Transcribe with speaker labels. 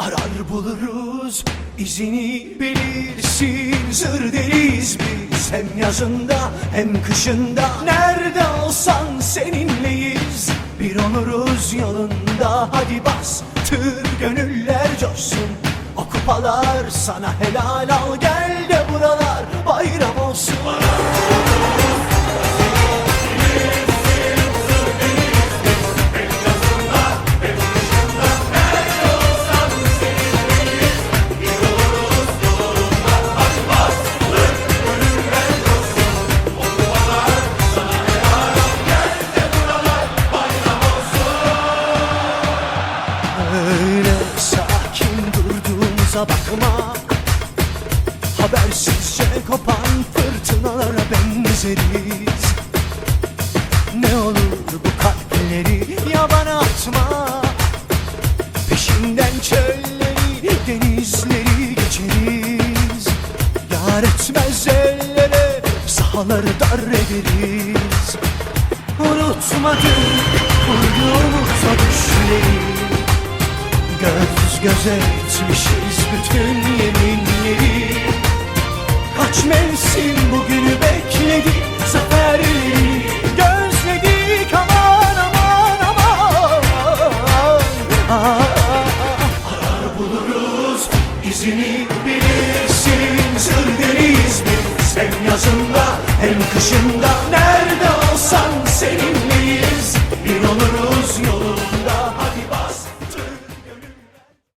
Speaker 1: Arar buluruz izini bilirsin Zır deriz biz hem yazında hem kışında. Nerede olsan seninleyiz Bir oluruz yolunda. Hadi bas tır gönüller coşsun. O kupalar sana helal al Gel de buralar durduğumuza bakma. Habersizce kopan fırtınalara benzeriz. Ne olur bu kalpleri yabana atma. Peşinden çölleri, denizleri geçeriz. Yar etmez ellere, sahaları dar ederiz. Unutmadım kurduğumuz o düşleri göze etmişiz bütün yeminleri. Kaç mevsim bugünü bekledik Zaferleri gözledik. Aman aman aman. Arar buluruz izini bilirsin. Zır deriz biz hem yazında hem kışında